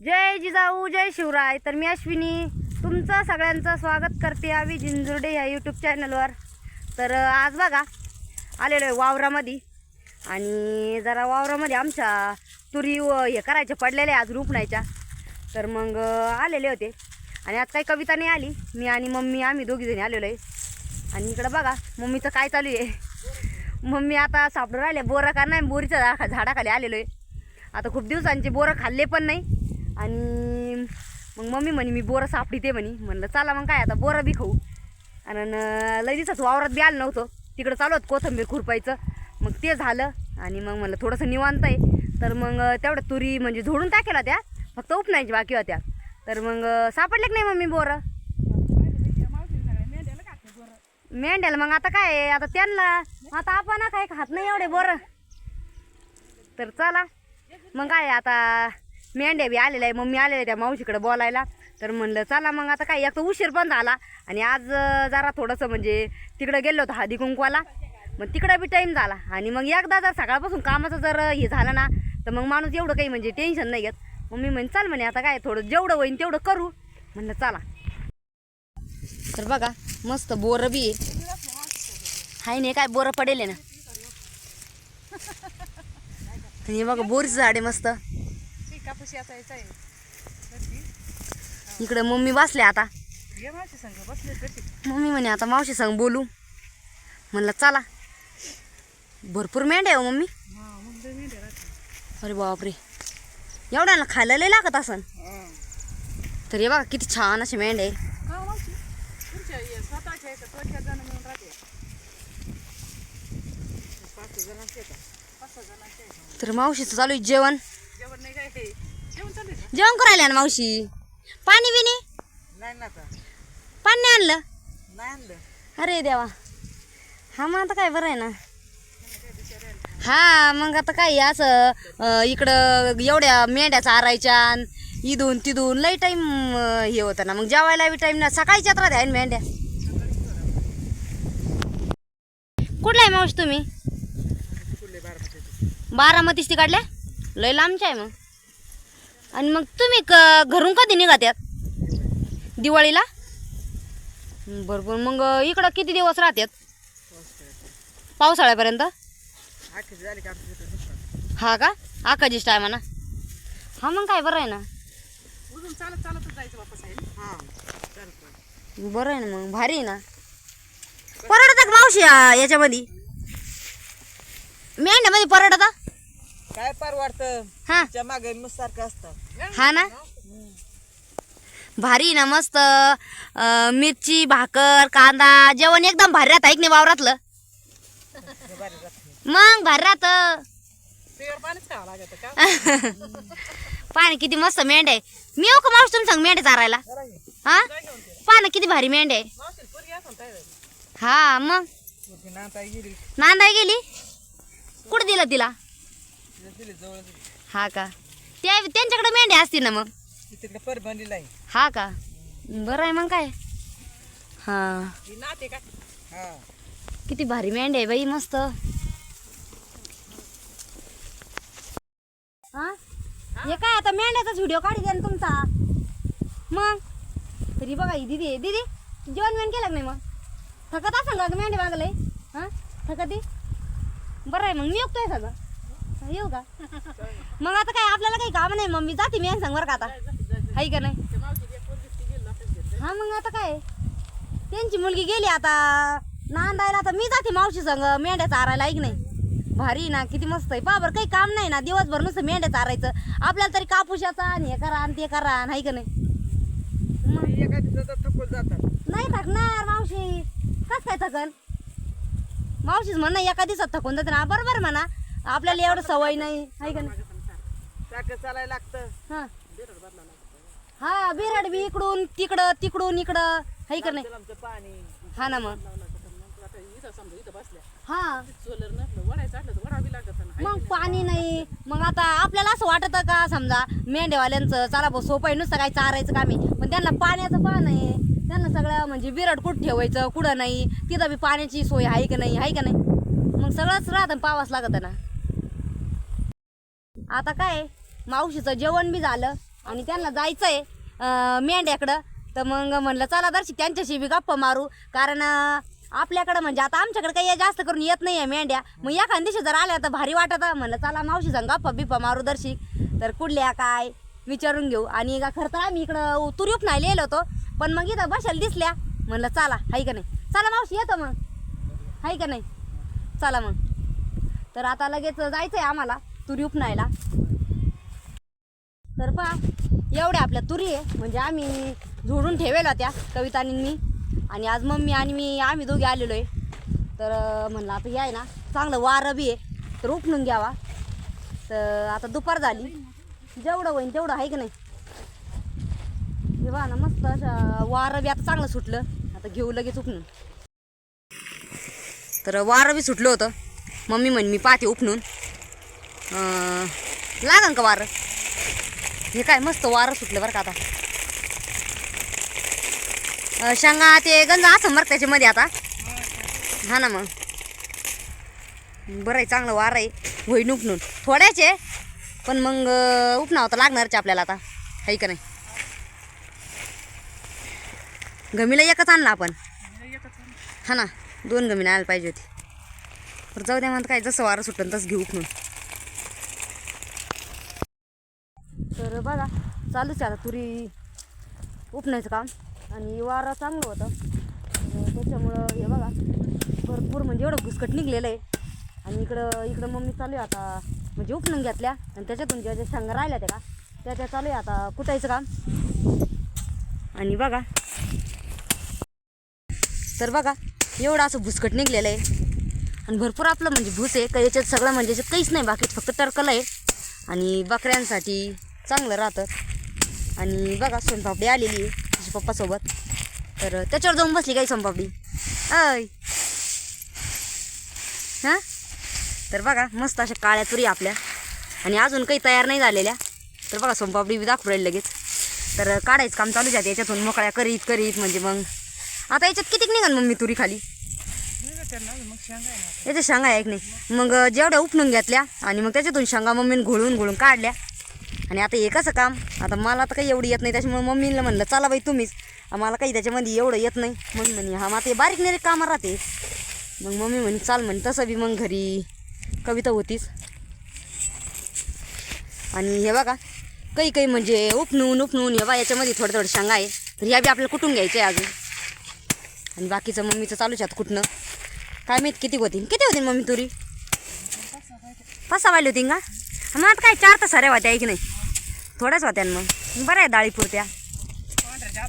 जय जिजाऊ जय शिवराय. तर मी अश्विनी तुमचं सगळ्यांचं स्वागत करते आम्ही जिंजुर्डे ह्या यूट्यूब चॅनलवर तर आज बघा आलेलो आहे वावरामध्ये. आणि जरा वावरामध्ये आमच्या तुरी व हे करायच्या पडलेल्या आज रुपणायच्या तर मग आलेले होते. आणि आज काही कविता नाही आली. मी आणि मम्मी आम्ही दोघीजणी आलेलो आहे. आणि इकडं बघा मम्मीचं काय चालू आहे. मम्मी आता सापडून राहिले. बोरं का नाही बोरीच्या झाडाखाली आलेलो आहे. आता खूप दिवसांचे बोरं खाल्ले पण नाही. आणि मग मम्मी म्हणे मी बोरं सापडीते म्हणे. म्हणलं चला मग काय आता बोरं बी खाऊ. आणि न- लय दिवसाच वावरात बी आलं नव्हतं. तिकडं चालू होतं कोथंबीर खुरपायचं. मग ते झालं. आणि मग म्हणलं थोडंसं निवांत आहे. तर मग तेवढ्या तुरी म्हणजे झोडून टाकेला त्या फक्त उपणायची बाकी होत्या. तर मग सापडले की नाही मम्मी बोरं? मेंढ्याला मग आता काय आहे? आता त्यांना आता आपण काय खात नाही एवढे बोरं. तर चला. मग काय आता? मेंढ्या बी आलेल्या आहे मम्मी आलेल्या त्या मावशीकडे बोलायला. तर म्हणलं चला मग आता काय एक तर उशीर पण झाला. आणि आज जरा थोडंसं म्हणजे तिकडं गेलो होतो हळदी कुंकवाला. मग तिकडं बी टाईम झाला. आणि मग एकदा जर सकाळपासून कामाचं जर हे झालं ना तर मग माणूस एवढं काही म्हणजे टेन्शन नाही घेत. मी म्हणे चाल म्हणे आता काय थोडं जेवढं होईन तेवढं करू. म्हणलं चला. तर बघा मस्त बोरं बी आहे. हाय नाही काय बोरं पडेल आहे ना. आणि हे बघा बोरीचं झाड आहे मस्त. कापूस याचायचा आहे. इकडे मम्मी बसले आता. ये माझी संग बसले कशी? मम्मी म्हणे आता मावशी संग बोलू. म्हणलं चला. भरपूर मेंढ्या आहे हो मम्मी. हा राहते अरे बापरे. एवढ्याला खायला लय लागत असन. तर हे बघा किती छान असे मेंढ्या आहे. का मावशी. तुमच्या हे स्वतःच्या आहे का त्वच्या जण मिळून राहते. पाच सहा जणांचे आहे का पाच सहा जणांचे आहे का? तर मावशीचं चालू आहे जेवण. जेवण करायला ना मावशी? पाणी बिनी नाही ना आता. पाणी आणलं? नाही आणलं. अरे देवा. हा मग आता काय बरं आहे ना? हा मग आता काय असं अं, इकडं एवढ्या मेंढ्या चारायच्या अन इथून तिथून लई टाईम हे होतं ना. मग जेवायला बी टाईम ना सकाळीच्याच राहते आहे ना मेंढ्या? कुठला आहे मावशी तुम्ही? बारामतीच? ती काढल्या लय लांबच्या आहे मग. आणि मग तुम्ही क घरून कधी निघात्यात? दिवाळीला? बरोबर मग इकडं किती दिवस राहतात पावसाळ्यापर्यंत? हा का? आमच्या तिथं नुकसान हा का आकाजीच हा मग काय बरं आहे ना. बरं आहे ना मग भारी आहे ना. परडतात मावशी याच्यामध्ये? मेंढ्यामध्ये परडता काय परवडतं हा. मागे सारखं असतं? हा ना? भारी ना मस्त. अं, मिरची भाकर कांदा जेवण एकदम भारी राहतं ऐक नाही वावरातलं. मग भारी राहतं. पेवर पाणीच खावं लागतं का? पाणी किती मस्त मेंढ आहे. मी येऊ का मावशी तुम्ही सांग मेंढे चारायला? हा? पानं किती भारी मेंढ आहे. मावशी पोरगी असं काय हा मग? गेली. नांदाय गेली? कुठं दिलं तिला? हा का? त्या त्यांच्याकडे मेंढे असतील ना मग? तिकडे परभणीला आहे. हा का? बरं आहे मग काय? हा. ही नाते का? हा. किती भारी मेंढ आहे बाई मस्त. हा? हे काय आता मेंढ्याचाच व्हिडिओ काढी द्या ना तुमचा? मग? तरी बघा ही दिदी दिदी जेवण बिवण केलं का नाही मग? थकत असेल का? मेंढे बागले हा? थकती बरं आहे मग. मी येतोय सगळं. येऊ का? मग आता काय आपल्याला काही काम नाही. मम्मी जाते मी सांग बरं का आता. आहे का नाही? हा मग आता काय? त्यांची मुलगी गेली आता. नांदायला आता मी जाते मावशी संग. मेंढ्या चारायला ऐक नाही. भारी ना किती मस्त आहे. बाबर काही काम नाही ना. दिवसभर नुसतं मेंढ्या चारायचं. आपल्याला तरी कापूशाचा आणि हे करा आणि ते करा आणि हाय का नाही? मग एका दिवसात थकून जातात. नाही थकणार मावशी. कस काय थकन? मावशीच म्हण एका दिवसात थकून जाते ना. बरोबर म्हणा. आपल्याला एवढं सवय नाही हाय का नाही? सारखं चालायला लागतं. हा. हा बिराड बी इकडून तिकडं तिकडून इकडं हाय का नाही? आमचं पाणी. हा ना मग. आता इथं समजा इथं बसल्या हा. सोलर नसलं वडायचं असलं तर वडावी लागत ना मग पाणी नाही. मग आता आपल्याला असं वाटतं का समजा मेंढ्यावाल्यांचं चला भाऊ सोपं आहे नुसतं काही चारायचं कामी पण त्यांना पाण्याचं पान आहे त्यांना सगळं म्हणजे बिरड कुठं ठेवायचं कुठं नाही. तिथं बी पाण्याची सोय आहे का नाही आहे का नाही? मग सगळंच राहतं पावाच लागत ना. आता काय मावशीचं जेवण बी झालं आणि त्यांना जायचं आहे मेंढ्याकडं. तर मग म्हणलं चला दर्शी त्यांच्याशी बी गप्पा मारू. कारण आपल्याकडं म्हणजे आता आमच्याकडे काही जास्त करून येत नाही आहे मेंढ्या. मग एखाद्या दिवशी जर आल्या तर भारी वाटत. म्हणलं चला मावशी सांग गप्पा बिप्पा मारू दर्शी. तर कुठल्या काय विचारून घेऊ. आणि का खरं तर आम्ही इकडं तुरूप नाही लिहिलं होतो. पण मग इथं बसायला दिसल्या. म्हणलं चला हाय का नाही? चला मावशी येतं मग. हाय का नाही? चला मग. तर आता लगेच जायचं आहे आम्हाला. तुरी उपनायला तर पहा एवढ्या आपल्या तुरी आहे. म्हणजे आम्ही झोडून ठेवेल होत्या कवितानी आणि आज मम्मी आणि मी आम्ही दोघे आलेलो आहे. तर म्हणलं आता हे आहे ना चांगलं वारं बी आहे. तर उपणून घ्यावा. तर आता दुपार झाली. जेवढं होईन तेवढं आहे की नाही? हे बा ना मस्त असं वारं बी आता चांगलं सुटलं. आता घेऊ लगेच उपणून तर वारं बी सुटलं होतं. मम्मी म्हण मी पाहते उपणून लागन का वारं? हे काय मस्त वारं सुटलं बरं का आता. शेंगा ते गंज असं बरं त्याच्यामध्ये आता. हा ना मग. बरं आहे चांगलं वारं आहे. होईन उपणून थोड्याचे पण मग उपणा होता लागणारच आपल्याला आता. आहे का नाही? गमीला एकच आणला आपण. हा ना दोन गमीला आणायला पाहिजे होती. बरं जाऊ द्या म्हणत काय जसं वारं सुटलं तसं घेऊ म्हणून तर बघा चालूच आहे आता तुरी उपण्याचं काम. आणि वारा चांगलं होतं. त्याच्यामुळं हे बघा भरपूर म्हणजे एवढं घुसकट निघलेलं आहे. आणि इकडं इकडं मम्मी चालू आहे आता म्हणजे उपणून घेतल्या. आणि त्याच्यातून ज्या ज्या शेंगा राहिल्या त्या का त्या त्या चालू आहे आता कुटायचं काम. आणि बघा. तर बघा एवढं असं भुसकट निघलेलं आहे. आणि भरपूर आपलं म्हणजे भूस आहे का याच्यात सगळं म्हणजे याच्यात काहीच नाही बाकी फक्त टरकलं आहे. आणि बकऱ्यांसाठी चांगलं राहतं. आणि बघा सोनपापडी आलेली आहे तिच्या पप्पासोबत. तर त्याच्यावर जाऊन बसली काही सोनपापडी? अय हां? तर बघा मस्त अशा काळ्या तुरी आपल्या. आणि अजून काही तयार नाही झालेल्या. तर बघा सोनपापडी बी दाखवू लगेच. तर काढायचं काम चालू जाते याच्यातून मोकळ्या करीत करीत म्हणजे मग. आता याच्यात कितीक निघाल मग मी तुरी खाली? शेंगा याच्या शेंगा आहे नाही मग जेवढ्या उपणून घेतल्या आणि मग त्याच्यातून शेंगा मम्मीने घोळून घोळून काढल्या. आणि आता हे कसं काम? आता मला तर काही एवढी येत नाही त्याच्यामुळे मम्मीला म्हणलं चला बाई तुम्हीच. मला काही त्याच्यामध्ये एवढं येत नाही. मग म्हणे हा मग ते बारीक निरीक कामं राहते. मग मम्मी म्हणे चाल म्हणे तसं बी मग घरी. कविता होतीच. आणि हे बघा काही काही म्हणजे उपनवून उपणून हे बा याच्यामध्ये थोडं थोडं शेंगा आहे. तर ह्या बी आपल्याला कुठून घ्यायचं आहे अजून? आणि बाकीचं मम्मीचं चालूच आहे कुठनं? काय माहीत किती होतीन किती होतीन मम्मी तुरी? पाच सहा वाली होती का? मग आता काय चार तर साऱ्या वाट्या आहे की नाही थोड्याच होत्या ना मग. बरं आहे डाळी पुरत्या. पांढऱ्या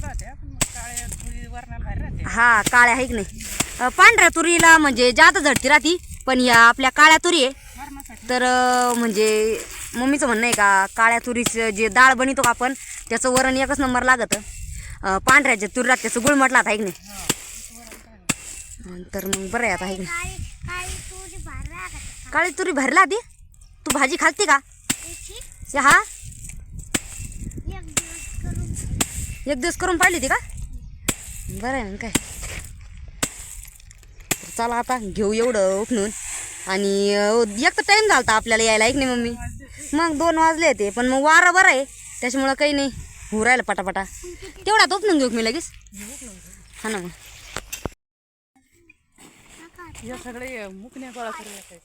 हा काळ्या आहे की नाही पांढऱ्या तुरीला म्हणजे जादा झडती राहती पण या आपल्या काळ्या तुरी आहे. तर म्हणजे मम्मीचं म्हणणं आहे का काळ्या तुरीचं जे डाळ बनवतो का आपण त्याचं वरण एकच नंबर लागतं. अं, पांढऱ्याच्या तुरी राहत त्याचं गुळमटला आहे की नाही. तर मग बरं आहे आता आहे की नाही. काळी तुरी भरला आधी तू भाजी खालती का? हे हा एक दिवस करून पाहिली होती का? बरं आहे मग काय? तर चला आता घेऊ एवढं उठणून आणि एक तर टाईम झाला आपल्याला यायला ऐक नाही मम्मी. मग दोन वाजले ते पण मग वारं बरं आहे. त्याच्यामुळं काही नाही. होऊ राहिलं पटापटा. तेवढ्यात उपणून घेऊ मी लगेच. हा ना मग. या सगळे मुकण्या गोळा करून